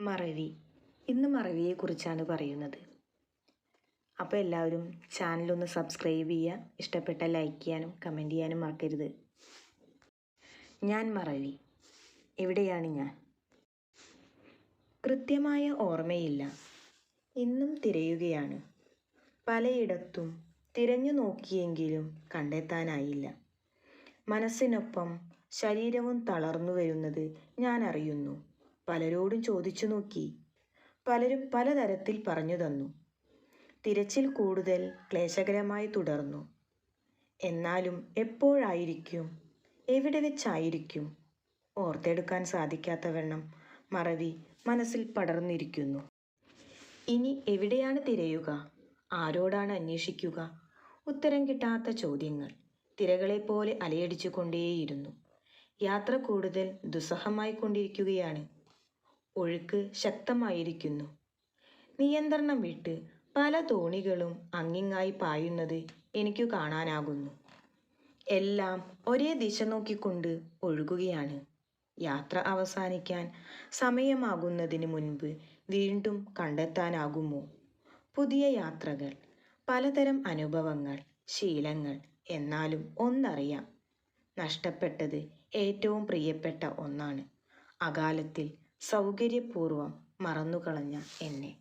മറവി. ഇന്ന് മറവിയെക്കുറിച്ചാണ് പറയുന്നത്. അപ്പോൾ എല്ലാവരും ചാനലൊന്ന് സബ്സ്ക്രൈബ് ചെയ്യുക ഇഷ്ടപ്പെട്ട ലൈക്ക് ചെയ്യാനും കമന്റ് ചെയ്യാനും മറക്കരുത്. ഞാൻ മറവി. എവിടെയാണ് ഞാൻ? കൃത്യമായ ഓർമ്മയില്ല. ഇന്നും തിരയുകയാണ്. പലയിടത്തും തിരഞ്ഞു നോക്കിയെങ്കിലും കണ്ടെത്താനായില്ല. മനസ്സിനൊപ്പം ശരീരവും തളർന്നു വരുന്നത് ഞാൻ അറിയുന്നു. പലരോടും ചോദിച്ചു നോക്കി. പലരും പലതരത്തിൽ പറഞ്ഞു തന്നു. തിരച്ചിൽ കൂടുതൽ ക്ലേശകരമായി തുടർന്നു. എന്നാലും എപ്പോഴായിരിക്കും? എവിടെ വെച്ചായിരിക്കും? ഓർത്തെടുക്കാൻ സാധിക്കാത്തവണ്ണം മറവി മനസ്സിൽ പടർന്നിരിക്കുന്നു. ഇനി എവിടെയാണ് തിരയുക? ആരോടാണ് അന്വേഷിക്കുക? ഉത്തരം കിട്ടാത്ത ചോദ്യങ്ങൾ തിരകളെപ്പോലെ അലയടിച്ചു കൊണ്ടേയിരുന്നു. യാത്ര കൂടുതൽ ദുസ്സഹമായി കൊണ്ടിരിക്കുകയാണ് ഒഴുക്ക് ശക്തമായിരിക്കുന്നു. നിയന്ത്രണം വിട്ട് പല തോണികളും അങ്ങിങ്ങായി പായുന്നത് എനിക്കു കാണാനാകുന്നു. എല്ലാം ഒരേ ദിശ നോക്കിക്കൊണ്ട് ഒഴുകുകയാണ്. യാത്ര അവസാനിക്കാൻ സമയമാകുന്നതിന് മുൻപ് വീണ്ടും കണ്ടെത്താനാകുമോ? പുതിയ യാത്രകൾ പലതരം അനുഭവങ്ങൾ ശീലങ്ങൾ എന്നാലും ഒന്നറിയാം. നഷ്ടപ്പെട്ടത് ഏറ്റവും പ്രിയപ്പെട്ട ഒന്നാണ്. അകാലത്തിൽ സൗകര്യപൂർവം മറന്നുകളഞ്ഞ എന്നെ.